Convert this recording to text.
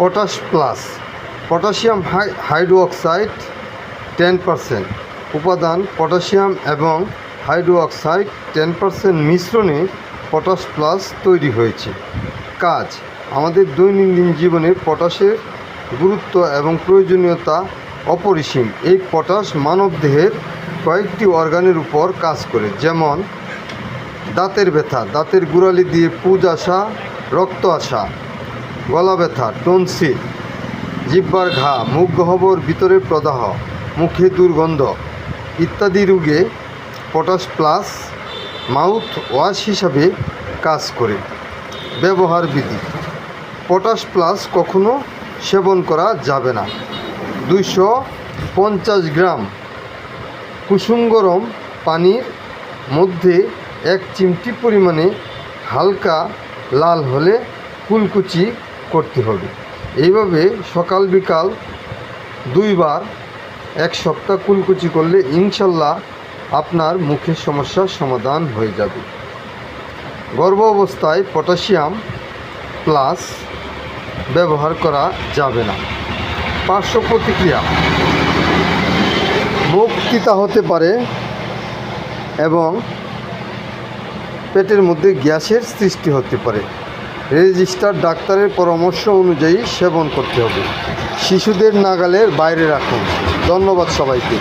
Potash plus. Potassium হাই hydroxide ten percent. উপাদান potassium এবং হাইড্রোক্সাইড টেন পারসেন্ট মিশ্রণে পটাশ প্লাস তৈরি হয়েছে। কাজ, আমাদের দৈনন্দিন জীবনে পটাশের গুরুত্ব এবং প্রয়োজনীয়তা অপরিসীম। এই পটাশ মানবদেহের কয়েকটি অর্গানের উপর কাজ করে, যেমন দাঁতের ব্যথা, দাঁতের গোড়ালি দিয়ে পুজ আসা, রক্ত আসা। গলা ব্যথা টনসিল, জিব্বার ঘা, মুখ গহ্বর ভিতরের প্রদাহ, মুখে দুর্গন্ধ ইত্যাদি রোগে পটাশ প্লাস, মাউথ ওয়াশ হিসাবে কাজ করে। ব্যবহার বিধি, পটাশ প্লাস কখনো সেবন করা যাবে না। দুইশো পঞ্চাশ গ্রাম কুসুম গরম পানির মধ্যে এক চিমটি পরিমাণে হালকা লাল হলে কুলকুচি করতে হবে। এইভাবে সকাল বিকাল দুইবার এক সপ্তাহ কুলকুচি করলে ইনশাল্লাহ আপনার মুখের সমস্যার সমাধান হয়ে যাবে। গর্ভ অবস্থায় পটাশিয়াম প্লাস ব্যবহার করা যাবে না। পার্শ্ব প্রতিক্রিয়া। মুখ তিতা হতে পারে এবং পেটের মধ্যে গ্যাসের সৃষ্টি হতে পারে। রেজিস্টার ডাক্তারের পরামর্শ অনুযায়ী সেবন করতে হবে। শিশুদের নাগালের বাইরে রাখুন। ধন্যবাদ সবাইকে।